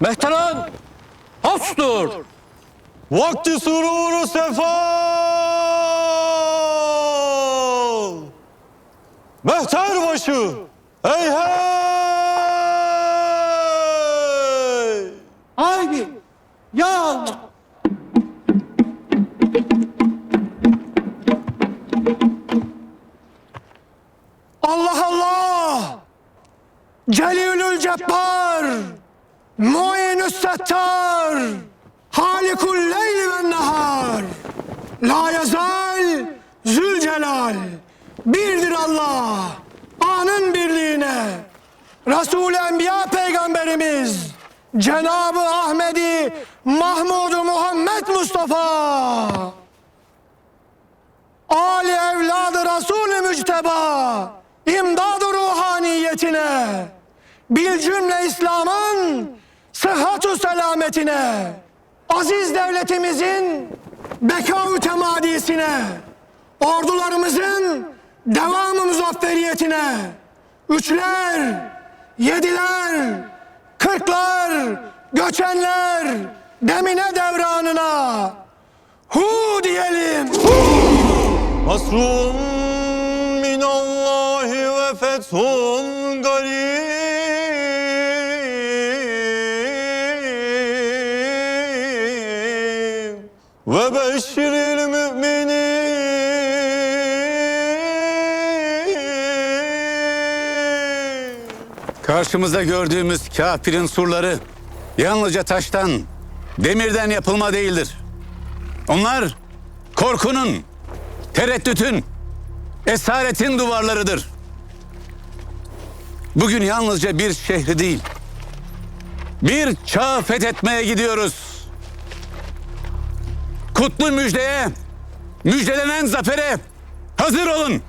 Mehteran! Hafstur! Vakti sururu sefa! Mehter başı! Hey hey! Haydi! Ya Allah! Allah Allah! Celilül Cebbar! Muinü Settar! Halikul leyli ve nehar! La yazal Zülcelal! Birdir Allah! Anın birliğine! Resul-i Enbiya Peygamberimiz Cenab-ı Ahmedi Mahmud Muhammed Mustafa! Ali evladı Resul-i Mücteba imdad-ı ruhaniyetine bil cümle İslam'ın sıhhatu selametine aziz devletimizin beka-ü temadisine ordularımızın devamı muzafferiyetine üçler, yediler, kırklar, göçenler demine devranına hu diyelim. Nasrun minallahi ve fethun Karşımızda gördüğümüz kafirin surları yalnızca taştan, demirden yapılma değildir. Onlar korkunun, tereddütün, esaretin duvarlarıdır. Bugün yalnızca bir şehri değil, bir çağ fethetmeye gidiyoruz. Kutlu müjdeye, müjdelenen zafere hazır olun.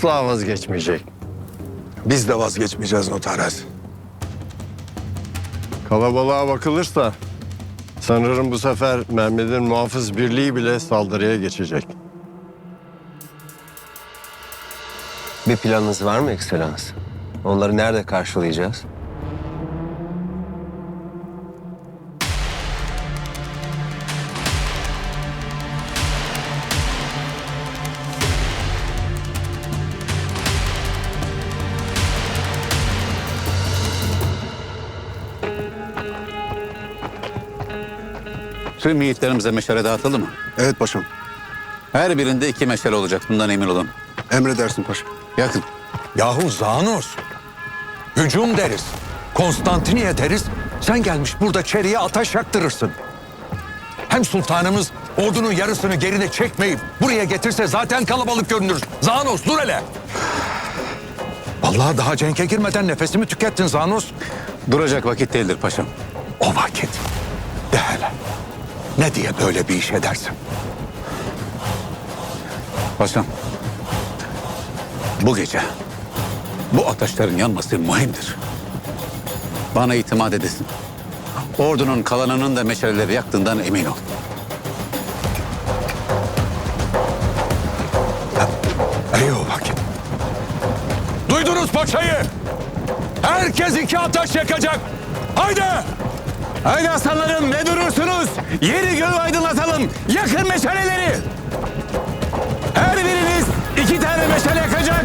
Asla vazgeçmeyecek. Biz de vazgeçmeyeceğiz Notares. Kalabalığa bakılırsa sanırım bu sefer Mehmet'in muhafız birliği bile saldırıya geçecek. Bir planınız var mı Ekselans? Onları nerede karşılayacağız? Tüm yiğitlerimize meşale dağıtıldı mı? Evet paşam. Her birinde iki meşale olacak. Bundan emin olun. Emredersin paşam. Yakın. Yahu Zanos. Hücum deriz. Konstantiniye deriz. Sen gelmiş burada çeriye ateş yaktırırsın. Hem sultanımız ordunun yarısını geride çekmeyip buraya getirse zaten kalabalık görünür. Zanos dur hele. Vallahi daha cenke girmeden nefesimi tükettin Zanos. Duracak vakit değildir paşam. O vakit. Ne diye böyle bir iş edersin? Paşam. Bu gece bu ateşlerin yanması mühimdir. Bana itimat edesin. Ordunun kalanının da meşaleleri yaktığından emin ol. İyi o vakit. Duydunuz paçayı. Herkes iki ateş yakacak. Haydi. Haydi aslanlarım ne durursunuz? Yeri göğü aydınlatalım. Yakın meşaleleri. Her biriniz iki tane meşale yakacak.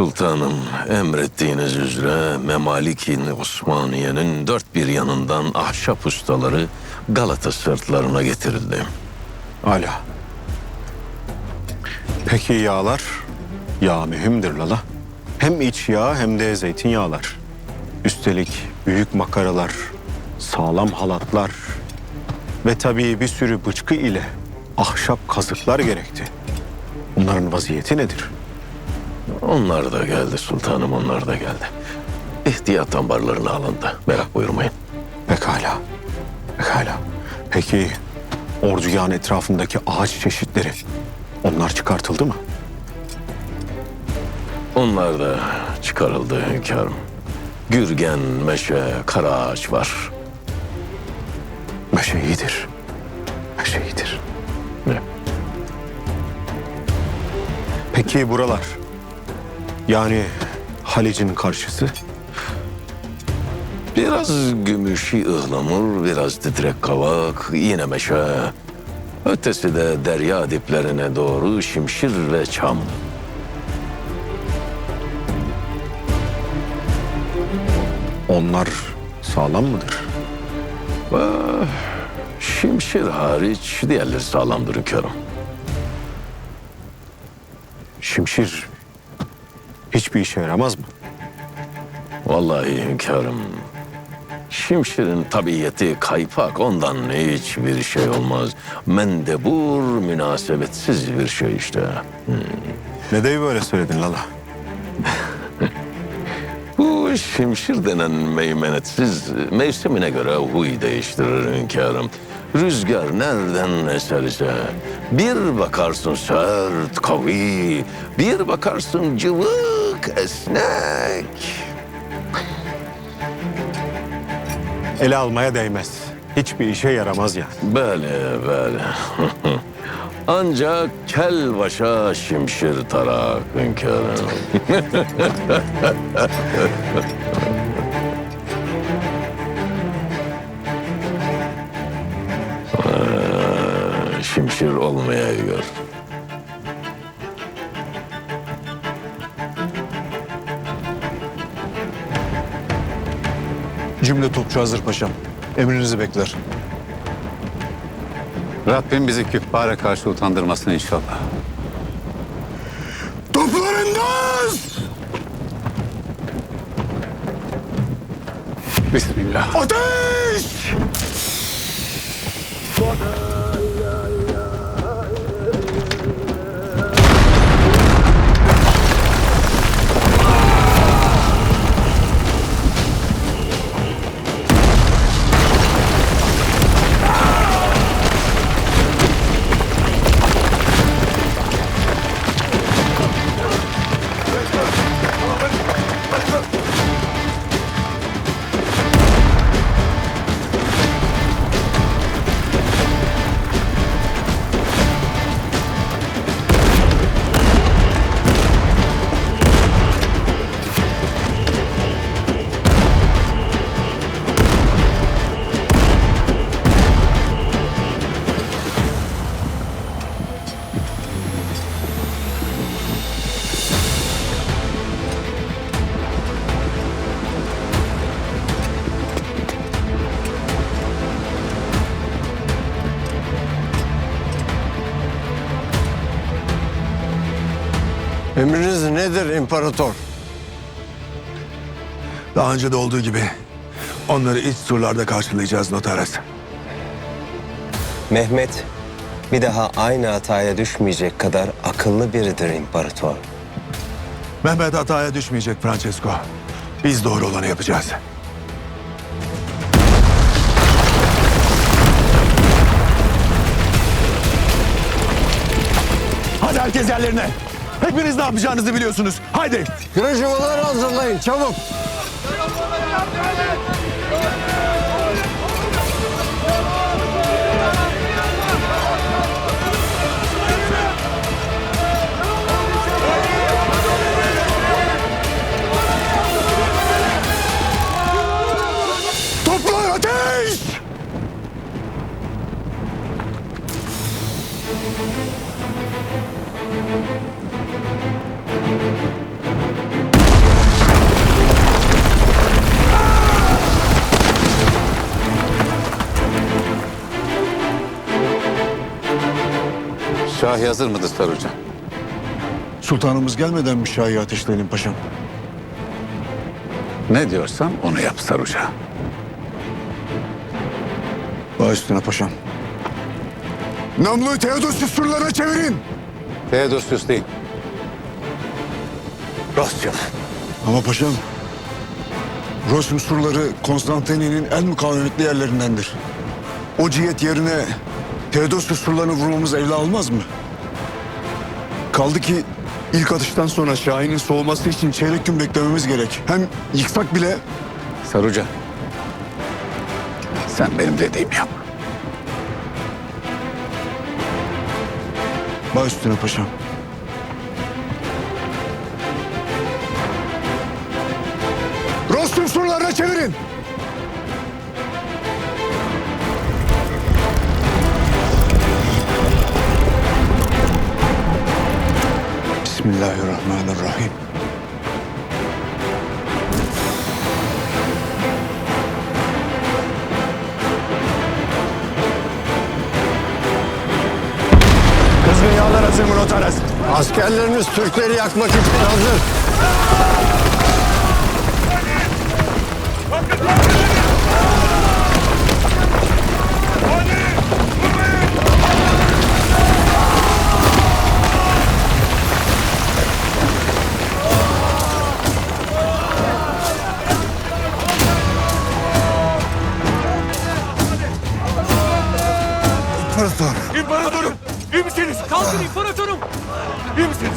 Sultanım, emrettiğiniz üzere Memalikin Osmaniye'nin dört bir yanından ahşap ustaları Galata sırtlarına getirildi. Hala. Peki yağlar? Yağ mühimdir Lala. Hem iç yağ hem de zeytinyağlar. Üstelik büyük makaralar, sağlam halatlar ve tabii bir sürü bıçkı ile ahşap kazıklar gerekti. Bunların vaziyeti nedir? Onlar da geldi sultanım, onlar da geldi. İhtiyat ambarlarına alındı. Merak buyurmayın. Pekala. Pekala. Peki ordugahın etrafındaki ağaç çeşitleri onlar çıkartıldı mı? Onlar da çıkarıldı hünkârım. Gürgen, meşe, kara ağaç var. Meşe iyidir. Meşe iyidir. Ne? Peki buralar? Yani Halic'in karşısı? Biraz gümüşü ıhlamur, biraz titrek kavak, yine meşe. Ötesi de derya diplerine doğru şimşir ve çam. Onlar sağlam mıdır? Şimşir hariç diğerleri sağlamdır hünkârım. Şimşir hiçbir işe yaramaz mı? Vallahi hünkârım. Şimşirin tabiiyeti kaypak ondan hiçbir şey olmaz. Mendebur münasebetsiz bir şey işte. Neden böyle söyledin Lala? Bu şimşir denen meymenetsiz mevsimine göre huy değiştirir hünkârım. Rüzgar nereden eserse bir bakarsın sert, kavi, bir bakarsın cıvık, esnek. Ele almaya değmez. Hiçbir işe yaramaz yani. Böyle böyle. Ancak kel başa şimşir tarak hünkârım. Ee, şimşir olmaya gör. Cümle topçu hazır paşam. Emrinizi bekler. Rabbim bizi küffara karşı utandırmasın inşallah. Toplarınız! Bismillah. Ateş! Emriniz nedir imparator? Daha önce de olduğu gibi onları iç surlarda karşılayacağız Notares. Mehmet bir daha aynı hataya düşmeyecek kadar akıllı biridir imparator. Mehmet hataya düşmeyecek Francesco. Biz doğru olanı yapacağız. Hadi herkes yerlerine. Hepiniz ne yapacağınızı biliyorsunuz. Haydi. Kırıcıvaları hazırlayın çabuk. Şahi hazır mıdır Saruca? Sultanımız gelmeden mi Şah'ı ateşleyelim paşam? Ne diyorsan onu yap Saruca. Baş üstüne paşam. Namluyu Theodosius surlarına çevirin. Theodosius değil. Rostya. Ama paşam, Rosum surları Konstantiniye'nin en mukavemetli yerlerindendir. O cihet yerine Theodosius surlarını vurmamız evla olmaz mı? Kaldı ki ilk atıştan sonra Şahin'in soğuması için çeyrek gün beklememiz gerek. Hem yıksak bile Saruca. Sen benim dediğimi yap. baş üstüne paşam. Rostum surlarına çevirin. Bismillahirrahmanirrahim. Kızgın yağlar hazır mı Notaras? Askerlerimiz Türkleri yakmak için hazır. İmparator. İmparatorum. İyi misiniz? Kalkın imparatorum. İyi misiniz?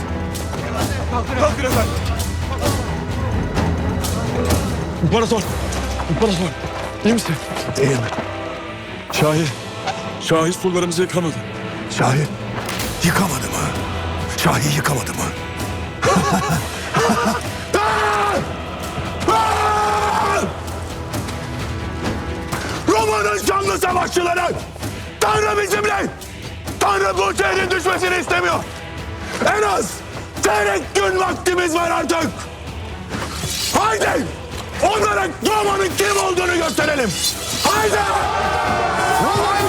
Kalkın. Kalkın efendim. İmparator, İmparator. İyi misin? İyiyim. Şahi, Şahi surlarımızı yıkamadı. Şahi yıkamadı mı? Şahi yıkamadı mı? Tanrı bizimle! Tanrı bu şehrin düşmesini istemiyor! En az çeyrek gün vaktimiz var artık! Haydi! Onlara Roma'nın kim olduğunu gösterelim! Haydi! Roma'nın